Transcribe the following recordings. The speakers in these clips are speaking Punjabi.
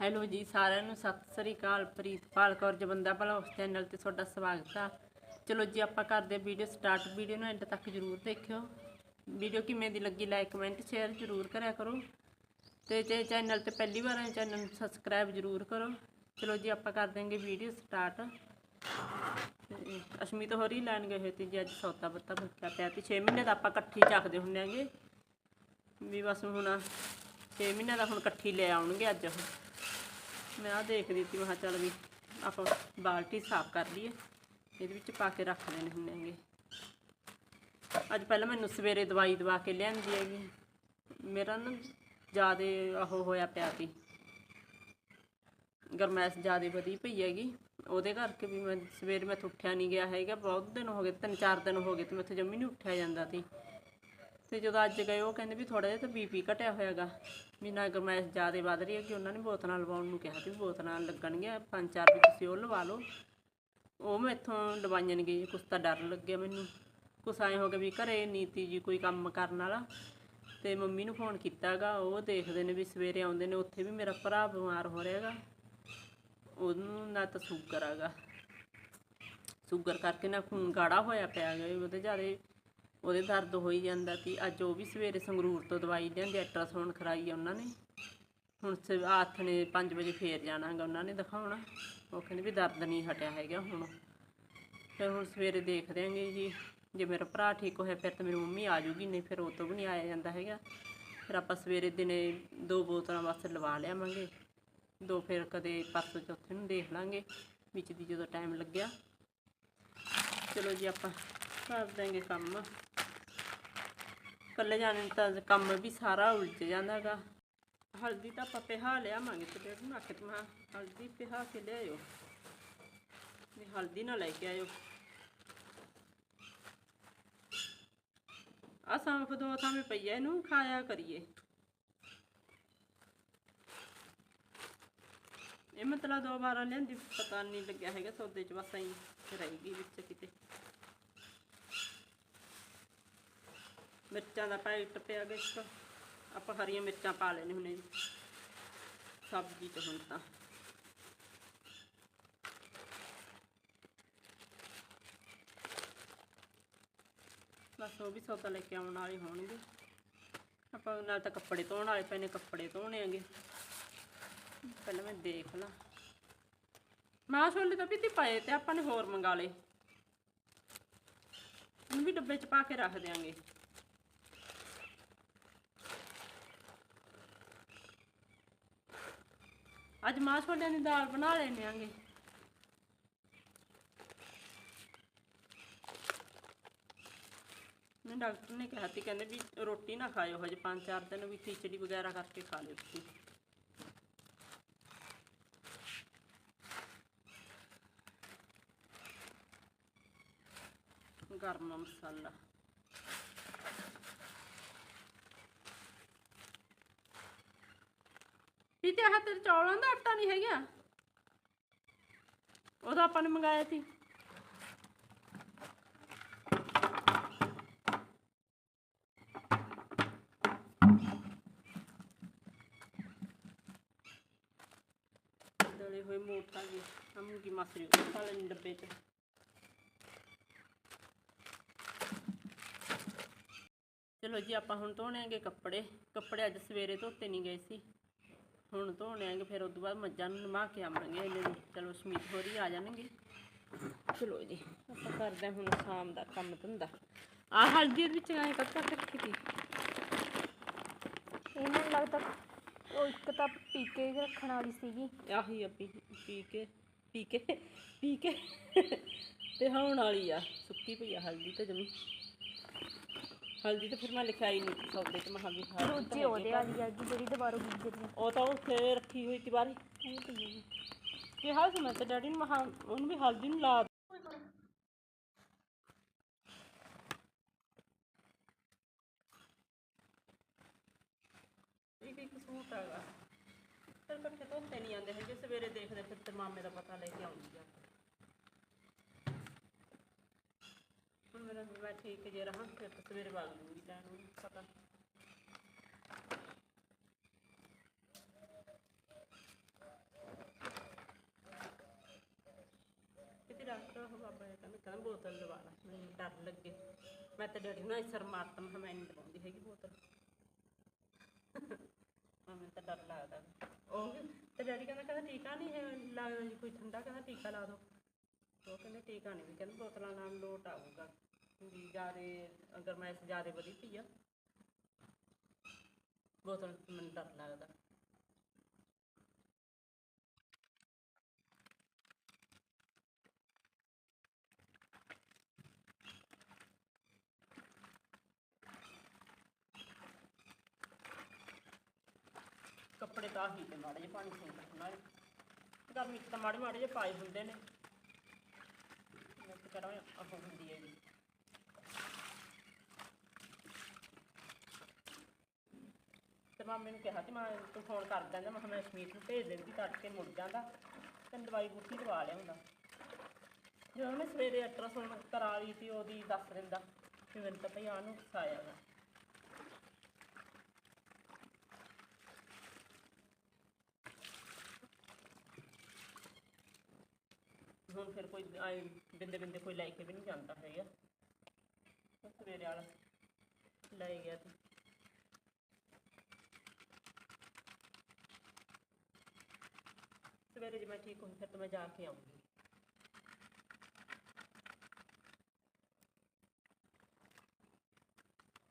ਹੈਲੋ ਜੀ, ਸਾਰਿਆਂ ਨੂੰ ਸਤਿ ਸ੍ਰੀ ਅਕਾਲ। ਪ੍ਰੀਤਪਾਲ ਕੌਰ ਜਬੰਦਾ ਭਲਾ ਉਸ ਚੈਨਲ ਤੇ ਤੁਹਾਡਾ ਸਵਾਗਤ ਆ। ਚਲੋ ਜੀ, ਆਪਾਂ ਕਰਦੇ ਵੀਡੀਓ ਸਟਾਰਟ ਵੀਡੀਓ ਨੂੰ ਐਂਡ ਤੱਕ ਜਰੂਰ ਦੇਖਿਓ। ਵੀਡੀਓ ਕਿਵੇਂ ਦੀ ਲੱਗੀ ਲਾਈਕ ਕਮੈਂਟ ਸ਼ੇਅਰ ਜਰੂਰ ਕਰਿਆ ਕਰੋ। ਤੇ ਜੇ ਚੈਨਲ ਤੇ ਪਹਿਲੀ ਵਾਰ ਆਏ ਚੈਨਲ ਨੂੰ ਸਬਸਕ੍ਰਾਈਬ ਜਰੂਰ ਕਰੋ। ਚਲੋ ਜੀ, ਆਪਾਂ ਕਰ ਦੇਂਗੇ ਵੀਡੀਓ ਸਟਾਰਟ ਅਸ਼ਮੀਤ ਹੋਰੀ ਲੈਣ ਗਏ ਹੋਏ ਤੇ ਜੀ, ਅੱਜ ਸੌਦਾ ਬੱਤਾ ਬੱਚਾ ਪਿਆ ਤੇ 6 ਮਹੀਨੇ ਦਾ ਆਪਾਂ ਇਕੱਠੀ ਚੱਕਦੇ ਹੁੰਦੇ ਆਂਗੇ। ਵੀ ਬਸ ਹੁਣ 6 ਮਹੀਨੇ ਦਾ ਹੁਣ ਇਕੱਠੀ ਲੈ ਆਉਣਗੇ ਅੱਜ ਉਹ। ਮੈਂ ਆ ਦੇਖਦੀ ਸੀ, ਮੈਂ ਚੱਲ ਵੀ ਆਪਾਂ ਬਾਲਟੀ ਸਾਫ਼ ਕਰ ਲਈਏ, ਇਹਦੇ ਵਿੱਚ ਪਾ ਕੇ ਰੱਖ ਲੈਣੇ ਹੁੰਦੇ ਹੈਗੇ। ਅੱਜ ਪਹਿਲਾਂ ਮੈਨੂੰ ਸਵੇਰੇ ਦਵਾਈ ਦਵਾ ਕੇ ਲਿਆਂਦੀ ਹੈਗੀ। ਮੇਰਾ ਨਾ ਜਿਆਦੇ ਉਹ ਹੋਇਆ ਪਿਆ ਸੀ। ਗਰਮੈਸ਼ ਜਿਆਦੇ ਵਧੀ ਪਈ ਹੈਗੀ। ਉਹਦੇ ਕਰਕੇ ਵੀ ਮੈਂ ਸਵੇਰੇ ਮੈਂ ਉੱਠਿਆ ਨਹੀਂ ਗਿਆ ਹੈਗਾ, ਬਹੁਤ ਦਿਨ ਹੋ ਗਏ, ਤਿੰਨ ਚਾਰ ਦਿਨ ਹੋ ਗਏ ਤੇ ਮੈਥੋਂ ਜੰਮੀ ਨਹੀਂ ਉੱਠਿਆ ਜਾਂਦਾ ਸੀ। ਤੇ ਜਦੋਂ ਅੱਜ ਗਏ, ਉਹ ਕਹਿੰਦੇ ਵੀ ਥੋੜਾ ਜਿਹਾ ਤਾਂ ਬੀਪੀ ਘਟਿਆ ਹੋਇਆਗਾ। ਵੀ ਨਾ ਗਰਮੈਸ਼ ਜ਼ਿਆਦਾ ਵੱਧ ਰਹੀ ਹੈ ਕਿ ਉਹਨਾਂ ਨੇ ਬੋਤਲਾਂ ਲਵਾਉਣ ਨੂੰ ਕਿਹਾ ਸੀ ਵੀ ਬੋਤਲਾਂ ਲੱਗਣਗੀਆਂ, ਪੰਜ ਚਾਰ ਵੀ ਤੁਸੀਂ ਉਹ ਲਵਾ ਲਓ। ਉਹ ਮੈਂ ਇੱਥੋਂ ਲਵਾਈਆਂ ਨਹੀਂ ਗਈ ਕੁਛ ਤਾਂ ਡਰ ਲੱਗਿਆ ਮੈਨੂੰ। ਕੁਛ ਐਂ ਹੋ ਗਿਆ ਵੀ ਘਰੇ ਨੀਤੀ ਜੀ ਕੋਈ ਕੰਮ ਕਰਨ ਵਾਲਾ। ਤੇ ਮੰਮੀ ਨੂੰ ਫੋਨ ਕੀਤਾਗਾ, ਉਹ ਦੇਖਦੇ ਨੇ ਵੀ ਸਵੇਰੇ ਆਉਂਦੇ ਨੇ, ਉੱਥੇ ਵੀ ਮੇਰਾ ਭਰਾ ਬਿਮਾਰ ਹੋ ਰਿਹਾਗਾ। ਉਹਨੂੰ ਨਾ ਤਾਂ ਸ਼ੂਗਰ ਹੈਗਾ ਸ਼ੂਗਰ ਕਰਕੇ ਨਾ ਖੂਨ ਗਾੜਾ ਹੋਇਆ ਪਿਆ ਗਾ, ਉਹਦੇ ਜ਼ਿਆਦਾ ਉਹਦੇ ਦਰਦ ਹੋਈ ਜਾਂਦਾ ਸੀ। ਅੱਜ ਉਹ ਵੀ ਸਵੇਰੇ ਸੰਗਰੂਰ ਤੋਂ ਦਵਾਈ ਲਿਆਂਦੀ ਅਲਟਰਾਸਾਊਂਡ ਕਰਾਈ ਆ ਉਹਨਾਂ ਨੇ। ਹੁਣ ਸ ਆਥ ਨੇ 5 ਵਜੇ ਫੇਰ ਜਾਣਾ ਹੈਗਾ ਉਹਨਾਂ ਨੇ ਦਿਖਾਉਣਾ। ਉਹ ਕਹਿੰਦੇ ਵੀ ਦਰਦ ਨਹੀਂ ਹਟਿਆ ਹੈਗਾ ਹੁਣ। ਫਿਰ ਹੁਣ ਸਵੇਰੇ ਦੇਖ ਦਿਆਂਗੇ ਜੀ। ਜੇ ਮੇਰਾ ਭਰਾ ਠੀਕ ਹੋਇਆ ਫਿਰ ਤਾਂ ਮੇਰੀ ਮੰਮੀ ਆ ਜੂਗੀ, ਨਹੀਂ ਫਿਰ ਉਹ ਤੋਂ ਵੀ ਨਹੀਂ ਆਇਆ ਜਾਂਦਾ ਹੈਗਾ। ਫਿਰ ਆਪਾਂ ਸਵੇਰੇ ਦਿਨੇ ਦੋ ਬੋਤਲਾਂ ਵਾਸਤੇ ਲਵਾ ਲਿਆਵਾਂਗੇ। ਦੋ ਫਿਰ ਕਦੇ ਪਰਸੋਂ ਚੌਥੇ ਨੂੰ ਦੇਖ ਲਾਂਗੇ, ਵਿੱਚ ਦੀ ਜਦੋਂ ਟਾਈਮ ਲੱਗਿਆ। ਚਲੋ ਜੀ ਆਪਾਂ ਕਰ ਦਾਂਗੇ ਕੰਮ। ਕੱਲੇ ਜਾਣੇ ਨੂੰ ਤਾਂ ਕੰਮ ਵੀ ਸਾਰਾ ਉਲਝ ਜਾਂਦਾਗਾ ਹਲਦੀ ਤਾਂ ਆਪਾਂ ਪਿਹਾ ਲਿਆਵਾਂਗੇ ਤੇ ਡੇਢ ਨੂੰ ਆਖੇ ਤੇ ਮੈਂ ਹਲਦੀ ਪਿਹਾ ਕੇ ਲਿਆਇਓ। ਨਹੀਂ, ਹਲਦੀ ਨਾ ਲੈ ਕੇ ਆਇਓ। ਆ ਸਾਂਫ ਦੋ ਥਾਵੇਂ ਪਈ ਐ ਇਹਨੂੰ ਖਾਇਆ ਕਰੀਏ। ਇਹ ਮਤਲਬ ਦੋ ਵਾਰਾਂ ਲਿਆਂਦੀ, ਪਤਾ ਨਹੀਂ ਲੱਗਿਆ ਹੈਗਾ ਸੌਦੇ ਚ, ਬਸ ਐਂ ਰਹਿ ਗਈ ਵਿੱਚ ਕਿਤੇ। ਮਿਰਚਾਂ ਦਾ ਪੈਕਟ ਪਿਆ ਗਿਆ ਇੱਕ। ਆਪਾਂ ਹਰੀਆਂ ਮਿਰਚਾਂ ਪਾ ਲੈਣੇ ਹੁਣੇ ਜੀ। ਸਬਜ਼ੀ ਚ ਹੁਣ ਤਾਂ। ਬਸ ਉਹ ਵੀ ਸੌਦਾ ਲੈ ਕੇ ਆਉਣ ਵਾਲੇ ਹੋਣਗੇ। ਆਪਾਂ ਨਾਲ ਤਾਂ ਕੱਪੜੇ ਧੋਣ ਵਾਲੇ ਪਏ ਨੇ ਕੱਪੜੇ ਧੋਣੇ ਆਂਗੇ ਪਹਿਲਾਂ ਮੈਂ ਦੇਖ ਲਾਂ। ਮਾਂ ਛੋਲੇ ਤਾਂ ਵੀ ਤੀ ਪਏ ਤੇ ਆਪਾਂ ਨੇ ਹੋਰ ਮੰਗਾ ਲਏ। ਉਹਨੂੰ ਵੀ ਡੱਬੇ 'ਚ ਪਾ ਕੇ ਰੱਖ ਦਿਆਂਗੇ। ਅੱਜ ਮਾਂ ਛੋਲਿਆਂ ਦੀ ਦਾਲ ਬਣਾ ਲੈਣੇ ਆਂਗੇ। ਮੈਂ ਡਾਕਟਰ ਨੇ ਕਿਹਾ ਸੀ, ਕਹਿੰਦੇ ਵੀ ਰੋਟੀ ਨਾ ਖਾਇਓ ਹਜੇ ਪੰਜ ਚਾਰ ਦਿਨ ਵੀ ਖਿਚੜੀ ਵਗੈਰਾ ਕਰਕੇ ਖਾ ਲਿਓ ਤੁਸੀਂ। ਗਰਮ ਮਸਾਲਾ। ਵੀ ਤੇ ਆਹ ਤੇਰੇ ਚੌਲਾਂ ਦਾ ਆਟਾ ਨਹੀਂ ਹੈਗਾ। ਉਹਦਾ ਆਪਾਂ ਨੇ ਮੰਗਾਇਆ ਸੀ। ਦਲੇ ਹੋਏ ਮੋਠਾ ਜੀ ਹਮ ਕੀ ਮਸਰੀ ਖਾ ਡੱਬੇ ਤੇ ਚਲੋ ਜੀ, ਆਪਾਂ ਹੁਣ ਧੋਣੇਗੇ ਕੱਪੜੇ। ਕੱਪੜੇ ਅੱਜ ਸਵੇਰੇ ਧੋਤੇ ਨਹੀਂ ਗਏ ਸੀ। ਹੁਣ ਧੋਣੇਗੇ ਫਿਰ ਉਸ ਤੋਂ ਬਾਅਦ ਮੱਝਾਂ ਨੂੰ ਨਮਾ ਕੇ ਆਵਾਂਗੇ ਇਹਨੇ ਚਲੋ ਸਮੀਤ ਹੋਰੀ ਆ ਜਾਣਗੇ। ਚਲੋ ਜੀ ਆਪਾਂ ਕਰਦੇ ਹਾਂ ਹੁਣ ਸ਼ਾਮ ਦਾ ਕੰਮ ਧੰਦਾ। ਆ ਹਲਦੀ ਦੇ ਵਿੱਚ ਐ ਕੱਟ ਕੱਟ ਰੱਖੀ ਸੀ ਇਹਨਾਂ ਨੂੰ ਲੱਗਦਾ ਉਹ ਇੱਕ ਤਾਂ ਪੀ ਕੇ ਰੱਖਣ ਵਾਲੀ ਸੀਗੀ। ਆਹੀ ਆ ਪੀ ਪੀ ਕੇ ਪੀ ਕੇ ਪੀ ਕੇ ਤੇ ਹੋਣ ਵਾਲੀ ਆ ਸੁੱਕੀ ਪਈ ਆ ਹਲਦੀ ਤੇ ਜਮੀ। ਹਲਦੀ ਤੇ ਫਿਰ ਮੈਂ ਲਿਖਿਆ ਹੀ ਨਹੀਂ ਸੌਦੇ ਚ ਮਹਾਂ ਵੀ ਤਾਂ ਦੂਜੀ ਹੈਗੀ ਉਹਦੇ ਵਾਲੀ ਹੈਗੀ ਜਿਹੜੀ ਦੁਬਾਰਾ ਗੁਜ਼ਰੀ ਉਹ ਤਾਂ ਉੱਥੇ ਰੱਖੀ ਹੋਈ ਸੀ ਬਾਰੇ ਹੈਗੀ ਕਿਹਾ ਸੀ ਮੈਂ ਤੇ ਡੈਡੀ ਨੂੰ ਮਹਾਂ ਉਹਨੂੰ ਵੀ ਹਲਦੀ ਨੂੰ ਲਾ ਇੱਕ ਇੱਕ ਸੂਟ ਹੈਗਾ। ਫਿਰ ਇਕੱਠੇ ਧੋਤੇ ਨਹੀਂ ਆਉਂਦੇ ਹੈਗੇ ਸਵੇਰੇ ਦੇਖਦੇ ਫਿਰ ਤੇ ਮਾਮੇ ਦਾ ਪਤਾ ਲੈ ਕੇ ਆਉਂਦੀ ਆ। ਮੈਂ ਠੀਕ ਜੇ ਰਹਾ, ਫਿਰ ਤਾਂ ਸਵੇਰੇ ਵਗ ਲੂੰਗੀ ਲੈਣ ਨੂੰ, ਪਤਾ। ਕਿਤੇ ਡਾਕਟਰ ਉਹ ਬਾਬਾ ਜੀ ਕਹਿੰਦਾ ਕਹਿੰਦਾ ਬੋਤਲ ਲਵਾ ਲੈ, ਮੈਨੂੰ ਡਰ ਲੱਗੇ। ਮੈਂ ਤਾਂ ਡੈਡੀ ਨੂੰ ਅਸਰ ਮਾਰਤਾ ਮੈਂ ਕਿਹਾ ਮੈਂ ਨਹੀਂ ਲਵਾਉਂਦੀ ਹੈਗੀ ਬੋਤਲ। ਮੈਨੂੰ ਤਾਂ ਡਰ ਲੱਗਦਾ। ਉਹ ਤੇ ਡੈਡੀ ਕਹਿੰਦਾ ਕਹਿੰਦਾ ਟੀਕਾ ਨਹੀਂ ਹੈ ਲੱਗਦਾ ਕੋਈ ਠੰਡਾ, ਕਹਿੰਦਾ ਟੀਕਾ ਲਾ ਦੋ। ਉਹ ਕਹਿੰਦੇ, ਟੀਕਾ ਨਹੀਂ ਵੀ ਕਹਿੰਦੇ ਬੋਤਲਾਂ ਨਾਲ ਲੋਟ ਆਊਗਾ। ਵੀ ਜ਼ਿਆਦੇ, ਅਗਰ ਮੈਂ ਵਧੀ ਪਈ ਆ ਬੋਤਲ ਮੈਨੂੰ ਡਰ ਲੱਗਦਾ। ਕੱਪੜੇ ਤਾਂ ਆਹੀ ਤੇ ਮਾੜੇ ਜਿਹੇ ਪਾਣੀ ਸੁੰਦਾ ਨਾਲੇ ਗਰਮੀ 'ਚ ਤਾਂ ਮਾੜੇ ਮਾੜੇ ਜਿਹੇ ਪਾਏ ਹੁੰਦੇ ਨੇ। ਮੈਂ ਤਾਂ ਕਰਾਂ ਆਹ ਹੁੰਦੀ ਹੈ ਜੀ। ਤੇ ਮਾਮੇ ਨੂੰ ਕਿਹਾ ਕਿ ਮੈਂ, ਤੂੰ ਫੋਨ ਕਰ ਦਿੰਦਾ। ਮੈਂ ਕਿਹਾ ਮੈਂ ਸਮੀਤ ਨੂੰ ਭੇਜ ਦਿੰਦੀ, ਤੜਕੇ ਮੁੜ ਜਾਂਦਾ। ਤੈਨੂੰ ਦਵਾਈ ਬੂਟੀ ਦਵਾ ਲਿਆਉਂਦਾ ਜਦੋਂ ਮੈਂ ਸਵੇਰੇ ਅਲਟਰਾਸਾਊਂਡ ਕਰਾ ਲਈ ਸੀ, ਉਹਦੀ ਦੱਸ ਦਿੰਦਾ ਕਿ ਮੈਨੂੰ ਤਾਂ ਭਈ ਆਹ ਨੂੰ ਆਇਆ ਗਾ ਹੁਣ ਫਿਰ ਕੋਈ ਆਏ ਬਿੰਦੇ ਬਿੰਦੇ ਕੋਈ ਲੈ ਕੇ ਵੀ ਨਹੀਂ ਜਾਂਦਾ ਹੈਗਾ। ਸਵੇਰੇ ਵਾਲਾ ਲੈ ਗਿਆ ਤੇ ਸਵੇਰੇ ਜੇ ਮੈਂ ਠੀਕ ਹੋਈ ਫਿਰ ਤਾਂ ਮੈਂ ਜਾ ਕੇ ਆਉਂਗੀ।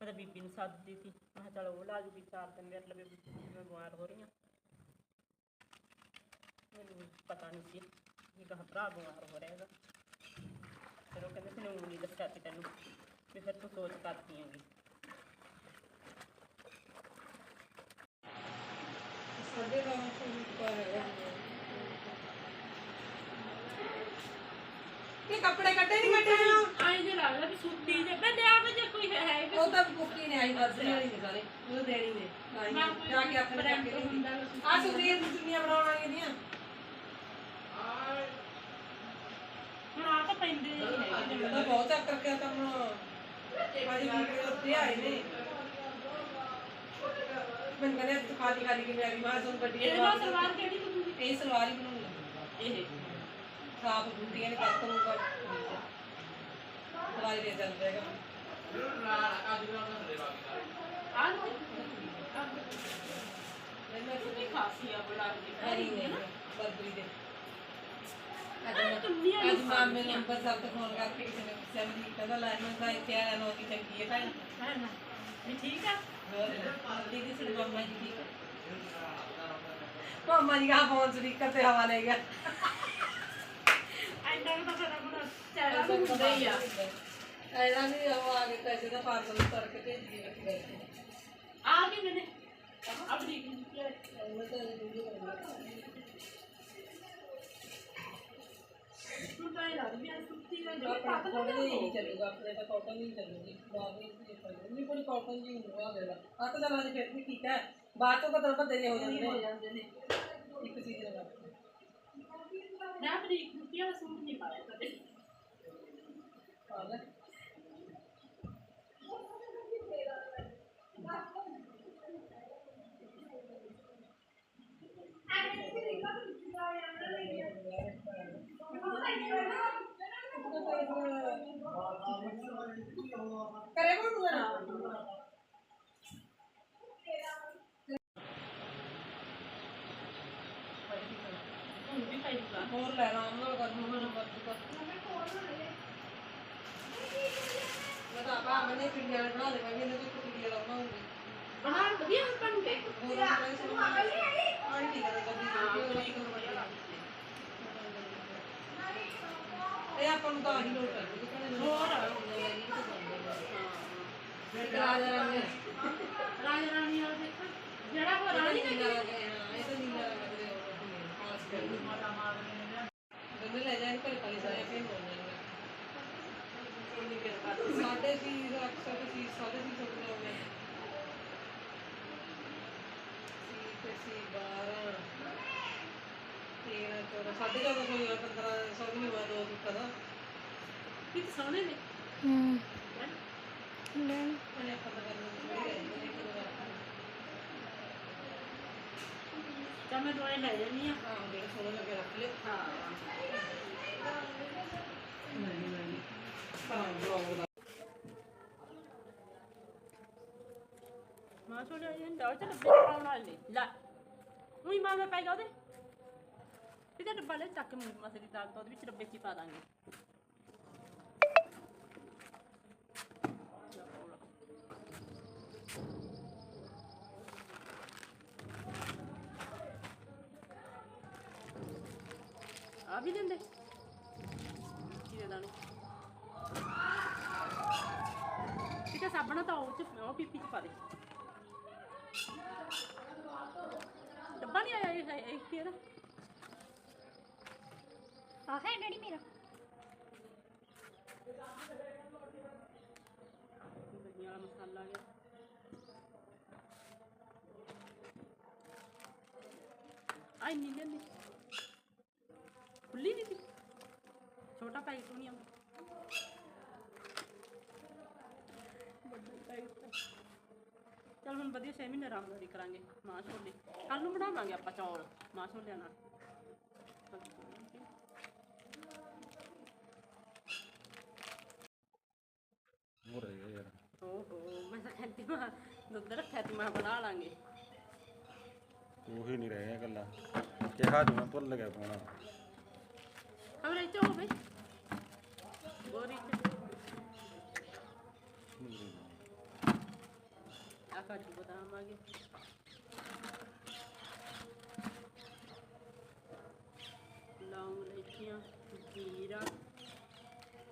ਮੈਂ ਤਾਂ ਬੀਬੀ ਨੂੰ ਸੱਦਦੀ ਸੀ, ਮੈਂ ਚਲ ਉਹ ਲਾ ਜੂਗੀ ਚਾਰ ਦਿਨ ਮੇਰੇ ਲਵੇ ਮੈਂ ਬਿਮਾਰ ਹੋ ਰਹੀ ਹਾਂ ਮੈਨੂੰ ਪਤਾ ਨਹੀਂ ਸੀ ਕਿ ਕਹਾਂ ਭਰਾ ਬਿਮਾਰ ਹੋ ਰਿਹਾ ਹੈਗਾ। ਫਿਰ ਉਹ ਕਹਿੰਦੇ ਸੀ ਨੂੰ ਨਹੀਂ ਦੱਸਿਆ ਸੀ ਤੈਨੂੰ ਵੀ ਫਿਰ ਤੂੰ ਸੋਚ ਕਰਦੀ ਹੈਗੀ। ਸਾਡੇ ਕੰਮ ਤੋਂ ਉੱਪਰ ਹੈ ਕਿ ਕੱਪੜੇ ਕੱਟੇ ਨਹੀਂ ਕੱਟੇ ਆ ਆਈ ਜੇ ਲੱਗਦਾ ਵੀ ਸੁੱਤੀ ਜੇ। ਮੈਂ ਲਿਆ ਵੇ ਜੇ ਕੋਈ ਹੈ ਵੀ ਉਹ ਤਾਂ ਬੁੱਕੀ ਨੇ ਆਈ ਬਸ ਨਹੀਂ ਨੇ ਸਾਰੇ ਉਹ ਦੇਣੀ ਨੇ। ਆਈ ਜਾ ਕੇ ਆਪਣੇ ਜਾ ਕੇ ਆ ਸੁਨੀਰ ਦੁਨੀਆ ਬਣਾਉਣਾਂਗੇ ਦੀਆਂ। ਹੁਣ ਆ ਤਾਂ ਪੈਂਦੇ ਹੀ ਹੈਗੇ ਉਹ ਤਾਂ ਬਹੁਤ ਚੱਕ ਕਰਕੇ ਕੰਮ ਮਾਰੀ ਵੀਡੀਓ ਆਏ ਨੇ। ਮੈਂ ਕਹਿੰਦਾ ਤੂੰ ਖਾਲੀ ਖਾਲੀ ਆ ਮਾਂ ਸੁਣ ਇਹਦੇ ਨਾਲ ਸਲਵਾਰ ਕਿਹੜੀ ਬਣੂਗੀ? ਇਹ ਸਲਵਾਰ ਹੀ ਬਣਾਉਣੀ ਇਹ। ਖਾਪ ਗੁੰਡੀਆਂ ਨੇ ਕੱਟ ਨੂੰ ਕਰ ਸਲਵਾਰ ਦੇ ਚੱਲ ਜਾਏਗਾ ਆ ਮੈਨੂੰ ਕਿੰਨੀ ਖਾਸੀ ਆ ਬੜਾ ਜੀ ਹਰੀ ਦੇ ਨੇ ਤੋਂ ਫਿਰ ਆਪਣਾ ਚਿਹਰਾ ਵੀ ਹੁੰਦਾ ਹੀ ਆ ਐਦਾ ਨਹੀਂ ਉਹ ਆ ਕੇ ਪੈਸੇ ਦਾ ਪਾਰਸਲ ਉਤਾਰ ਕੇ ਭੇਜ ਦੀ ਰੱਖੀ ਆ ਕੇ ਮੈਨੇ ਆਪਣੀ ਤਾਂ ਵੀਡੀਓ ਬਣਾਉਂਦਾ ਹੁਣ ਤਾਂ ਇਹ ਲੱਗ ਵੀ ਆ ਸੁੱਤੀ ਦਾ ਜੋ ਆਪਣਾ ਪਤਾ ਥੋੜੇ ਜਿਹੇ ਹੀ ਚੱਲੂਗਾ ਆਪਣੇ ਤਾਂ ਕਾਟਨ ਹੀ ਚੱਲੂਗੀ ਬਾਅਦ ਵਿੱਚ ਨਹੀਂ ਨਹੀਂ ਕੋਈ ਕਾਟਨ ਜੀ ਹੋਊਗਾ ਮੇਰਾ ਤਾਂ ਚਲ ਅੱਜ ਫਿਰ ਵੀ ਠੀਕ ਹੈ ਬਾਅਦ ਤੋਂ ਤਾਂ ਬੰਦੇ ਦੇ ਹੋ ਜਾਂਦੇ ਨੇ। ਇੱਕ ਚੀਜ਼ ਮੈਂ ਬਰੀਕ ਮੁੱਕੀ ਵਾਲਾ ਸੂਟ ਨਹੀਂ ਪਾਇਆ ਕਦੇ ਪਾ ਲੈ ਕਰੇ ਕੋਣ ਨੂੰ ਨਾ ਹੁਣ ਵੀ ਪਾਈਗਾ ਹੋਰ ਲੈ ਆਰਾਮ ਨਾਲ ਕਰ ਨੂੰ ਨੰਬਰ ਤੂੰ ਮੈਂ ਤਾਂ ਆਪਾ ਮੈਨੇ ਪਿੰਡੀਆਂ ਬਣਾ ਦੇ ਮੈਂ ਇਹਨੇ ਕੋਈ ਪਿੰਡੀਆਂ ਲਾਉਣਾਉਂਗੀ ਬਣਾ ਵਧੀਆ ਬਣ ਗਏ ਹੋਰ ਮੈਂ ਸੁਣ ਆਈ ਠੀਕ ਹੈ ਗੱਡੀ ਦੇ ਵੀਡੀਓ ਇਹ ਆਪਾਂ ਨੂੰ ਤਾਂ ਆਹੀ ਲੋਟ ਕਰਦੀ ਕਿ ਹੋਰ ਰਾਜਾ ਰਾਣੀ ਰਾਜ ਰਾਣੀ ਵਾਲਾ ਦੇਖੋ ਜਿਹੜਾ ਹੋ ਰਾਣੀ ਇਹ ਤਾਂ ਨੀਲਾ ਰੰਗ ਦੇ ਖਾਸ ਕਰ ਮਾਤਾ ਮਾਰ ਨੇ ਬੰਦੇ ਲੈ ਜਾਣ ਘਰ ਪਾਲੀ ਸਾਰੇ ਫੇਰ ਹੋ ਜਾਣਗੇ ਉਹਨੀ ਫਿਰ ਕਰ ਸਾਢੇ ਸੀ ਅਕਸਰ ਸੀ ਸਾਢੇ ਸੀ ਸੌ ਹੋ ਗਏ ਸੀ ਤੇ ਸੀ 12 ਤੇਰਾਂ ਚੌਦਾਂ ਸਾਢੇ ਚੌਦਾਂ ਸੌ ਹੋਇਆ ਪੰਦਰਾਂ ਸੌ ਵੀ ਨਹੀਂ ਹੋਇਆ ਦੋ ਸੂਟਾਂ ਦਾ ਕਿਤ ਸੋਹਣੇ ਨੇ। ਹੂੰ। ਹੈਂ? ਉਹਨੇ ਆਪਾਂ ਤਾਂ ਮੈਂ ਦਵਾਈ ਲੈ ਜਾਨੀ ਆ ਹਾਂ ਜਿਹੜੇ ਸੋਹਣੇ ਲੱਗੇ ਰੱਖ ਲਿਓ। ਹਾਂ। ਨਹੀਂ ਨਹੀਂ। ਕਰਾਂ ਬਲੌਗ ਮਾਂ ਛੋੜਿਆ ਜੀ ਡਾਲ ਚ ਚ ਪਾਉਣ ਵਾਲੇ। ਲੈ। ਉਹੀ ਮਾਂ ਮੈਂ ਪਾਏਗਾ ਉਹਦੇ। ਇਹਦਾ ਡੱਬਾ ਲੈ, ਚੱਕ ਮੂੰਹ ਮਸੇ ਦੀ ਦਾਲ ਤੋਂ ਉਹਦੇ ਵਿੱਚ ਡੱਬੇ ਚ ਹੀ ਪਾ ਦਾਂਗੇ। ਆ ਵੀ ਦਿੰਦੇ ਕਿਹਦੇ ਦਾਣੇ ਠੀਕ ਹੈ ਸਾਬਣਾ ਤਾਂ ਉਹ ਚ, ਉਹ ਪੀਪੀ ਚ ਪਾ ਦੇ। ਡੱਬਾ ਨਹੀਂ ਆਇਆ ਇਹ ਹੈ ਇਹ ਕੀ ਇਹਦਾ? ਆ ਹੈ ਡੈਡੀ ਮੇਰਾ। ਦਹੀਂ ਵਾਲਾ ਮਸਾਲਾ ਆ ਗਿਆ ਆਈ ਨਹੀਂ ਲੈਂਦੀ ਖੁੱਲੀ ਨਹੀਂ ਸੀ। ਛੋਟਾ ਪੈਕਟ ਨਹੀਂ ਆਉਂਦਾ ਵੱਡਾ ਪੈਕਟ ਚਲ ਹੁਣ ਵਧੀਆ 6 ਮਹੀਨੇ ਆਰਾਮਦਾਰੀ ਕਰਾਂਗੇ ਮਾਂ ਛੋਲੇ। ਕੱਲ ਨੂੰ ਬਣਾਵਾਂਗੇ ਆਪਾਂ ਚੌਲ ਮਾਂ ਛੋਲਿਆਂ ਨਾਲ। ਹੋ ਰਿਹਾ ਯਾਰ। ਓਹੋ ਮੈਂ ਤਾਂ ਕਹਿੰਦੀ ਮਾਂ ਦੁੱਧ ਰੱਖਿਆ ਤੇ ਮੈਂ ਬਣਾ ਲਾਂਗੇ। ਉਹੀ ਨਹੀਂ ਰਹਿ ਗੱਲਾਂ ਕਿਹਾ ਜੂ ਮੈਂ ਭੁੱਲ ਗਿਆ ਪਾਉਣਾ। ਹਮਰੇ ਚ ਆ ਕਾਜੂ ਲੌਂਗ ਲੈਚੀਆਂ ਜੀਰਾ,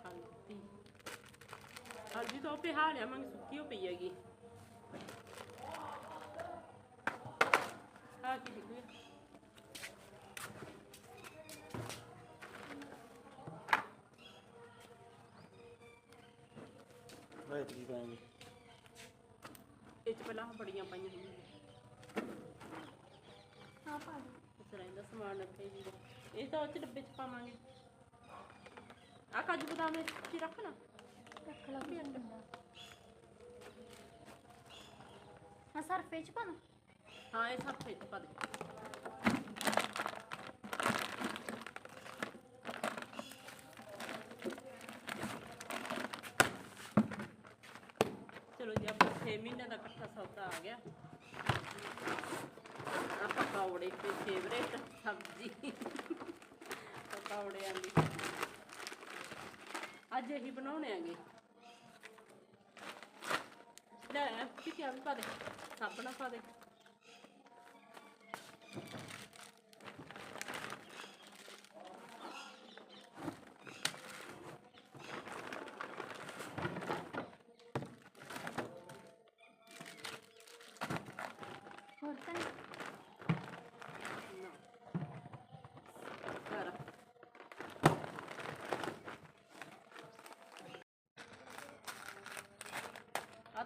ਹਲਦੀ। ਹਲਦੀ ਤਾਂ ਉਹ ਪਿਹਾ ਲਿਆ ਮੰਗ ਸੁੱਕੀ ਹੋ ਪਈ ਹੈਗੀ। ਆ ਕੀ ਨਿਕਲਿਆ ਵੇ ਕੀ ਚ ਪਹਿਲਾਂ ਆਹ ਬੜੀਆਂ ਪਾਈਆਂ ਹੋਈਆਂ। ਆ ਪਾ ਦੇ ਇਸ ਤਰ੍ਹਾਂ ਦਾ ਸਮਾਨ ਰੱਖੇ ਜੀ ਇਹ ਤਾਂ ਉਹ ਚ ਡੱਬੇ ਚ ਪਾਵਾਂਗੇ। ਆ ਕਾਜੂ ਬਦਾਮ ਇਹ ਚ ਹੀ ਰੱਖਣਾ? ਰੱਖ ਲਾ ਵੀ ਅੰਡਾ ਆ ਸਰਫੇ ਚ ਪਾਣਾ ਹਾਂ ਇਹ ਸਭ ਫੇਟ ਪਾ ਦੇ ਚਲੋ ਜੀ ਆਪਣਾ 6 ਮਹੀਨੇ ਦਾ ਇਕੱਠਾ ਸੌਦਾ ਆ ਗਿਆ। ਆ ਪਕੌੜੇ ਤੇ ਫੇਵਰੇਟ ਸਬਜ਼ੀ। ਪਕੌੜਿਆਂ ਦੀ। ਅੱਜ ਇਹੀ ਬਣਾਉਣੇ ਆਗੇ ਲੈ ਕੀ ਕੀ ਵੀ ਪਾ ਦੇ। ਸਾਬਣਾ ਪਾ ਦੇ।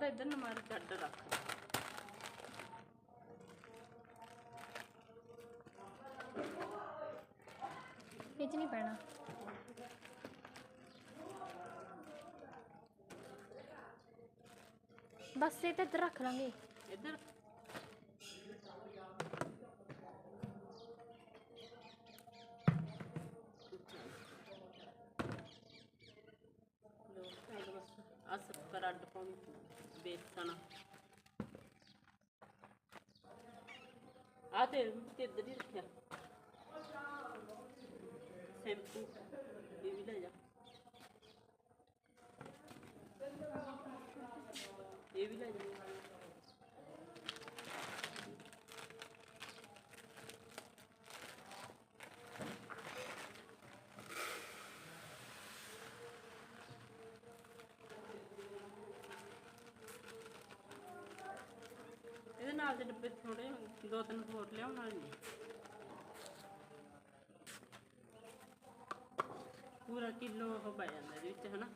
ਇਧਰ ਨੂੰ ਮਾਰ ਛੱਡ ਰੱਖ। ਇਹ ਚ ਨਹੀਂ ਪੈਣਾ। ਬਸ ਇਹ ਤੇ ਰੱਖ ਲਾਂਗੇ। ਇੱਧਰ। ਆ ਸ਼ੱਕਰ ਅੱਡ ਪਾਉਣੀ ਬੇਸਣ ਆ ਤੇ ਤੇ ਇੱਧਰ ਹੀ ਰੱਖਿਆ। ਸ਼ੈਂਪੂ। ਇਹ ਵੀ ਲੈ ਜਾ। ਇਹ ਵੀ ਲੈ ਜਾ। ਦੇ ਡੱਬੇ ਥੋੜੇ ਦੋ ਤਿੰਨ ਹੋਰ ਲਿਆਉਣ ਵਾਲੇ ਨੇ। ਪੂਰਾ ਕਿਲੋ ਉਹ ਪੈ ਜਾਂਦਾ ਇਹਦੇ ਵਿੱਚ, ਹਨਾ।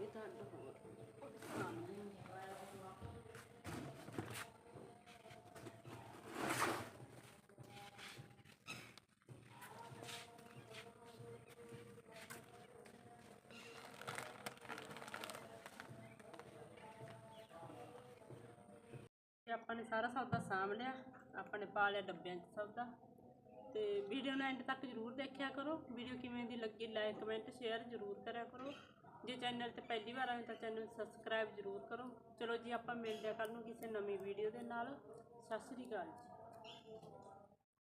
ਇਹ ਤਾਂ ਤੇ ਆਪਾਂ ਨੇ ਸਾਰਾ ਸੌਦਾ ਸਾਂਭ ਲਿਆ। ਆਪਾਂ ਨੇ ਪਾ ਲਿਆ ਡੱਬਿਆਂ 'ਚ ਸੌਦਾ। ਤੇ ਵੀਡੀਓ ਨੂੰ ਐਂਡ ਤੱਕ ਜਰੂਰ ਦੇਖਿਆ ਕਰੋ। ਵੀਡੀਓ ਕਿਵੇਂ ਦੀ ਲੱਗੀ ਲਾਈਕ ਕਮੈਂਟ ਸ਼ੇਅਰ ਜਰੂਰ ਕਰਿਆ ਕਰੋ। ਜੇ ਚੈਨਲ ਤੇ ਪਹਿਲੀ ਵਾਰ ਆਏ ਤਾਂ ਚੈਨਲ ਸਬਸਕ੍ਰਾਈਬ ਜਰੂਰ ਕਰੋ। ਚਲੋ ਜੀ, ਆਪਾਂ ਮਿਲਦੇ ਹਾਂ ਕੱਲ ਨੂੰ ਕਿਸੇ ਨਵੀਂ ਵੀਡੀਓ ਦੇ ਨਾਲ। ਸਤਿ ਸ੍ਰੀ ਅਕਾਲ ਜੀ।